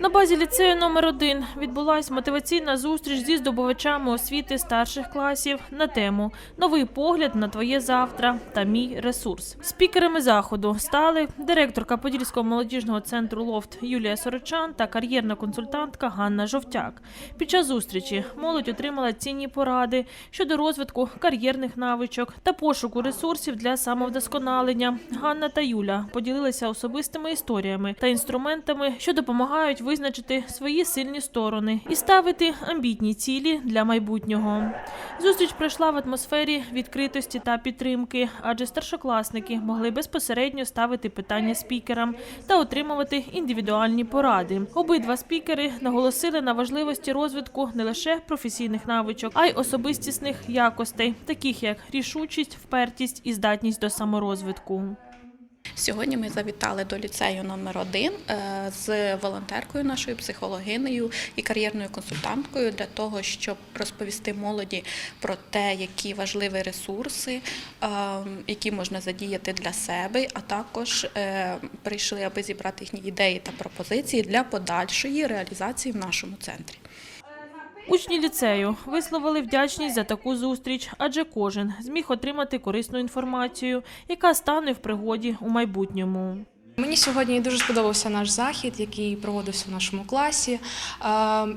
На базі ліцею номер 1 відбулася мотиваційна зустріч зі здобувачами освіти старших класів на тему Новий погляд на твоє завтра та мій ресурс. Спікерами заходу стали директорка Подільського молодіжного центру Лофт Юлія Сорочан та кар'єрна консультантка Ганна Жовтяк. Під час зустрічі молодь отримала цінні поради щодо розвитку кар'єрних навичок та пошуку ресурсів для самовдосконалення. Ганна та Юля поділилися особистими історіями та інструментами, що допомагають визначити свої сильні сторони і ставити амбітні цілі для майбутнього. Зустріч пройшла в атмосфері відкритості та підтримки, адже старшокласники могли безпосередньо ставити питання спікерам та отримувати індивідуальні поради. Обидва спікери наголосили на важливості розвитку не лише професійних навичок, а й особистісних якостей, таких як рішучість, впертість і здатність до саморозвитку. Сьогодні ми завітали до ліцею номер 1 з волонтеркою, нашою психологинею і кар'єрною консультанткою для того, щоб розповісти молоді про те, які важливі ресурси, е, які можна задіяти для себе, а також е, прийшли, аби зібрати їхні ідеї та пропозиції для подальшої реалізації в нашому центрі. Учні ліцею висловили вдячність за таку зустріч, адже кожен зміг отримати корисну інформацію, яка стане в пригоді у майбутньому. Мені сьогодні дуже сподобався наш захід, який проводився в нашому класі. Е,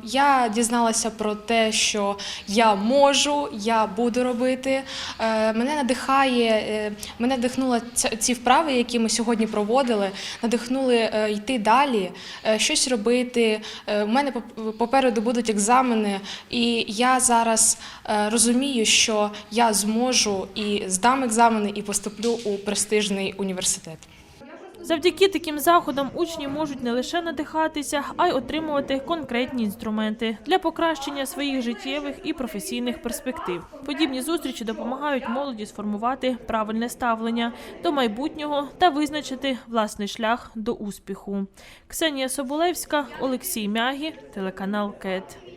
Я дізналася про те, що я можу, я буду робити. Е, Мене надихає, е, мене надихнула ці вправи, які ми сьогодні проводили, надихнули йти далі, щось робити. У мене поп- попереду будуть екзамени, і я зараз розумію, що я зможу і здам екзамени, і поступлю у престижний університет. Завдяки таким заходам учні можуть не лише надихатися, а й отримувати конкретні інструменти для покращення своїх життєвих і професійних перспектив. Подібні зустрічі допомагають молоді сформувати правильне ставлення до майбутнього та визначити власний шлях до успіху. Ксенія Соболевська, Олексій Мягі, телеканал КЕТ.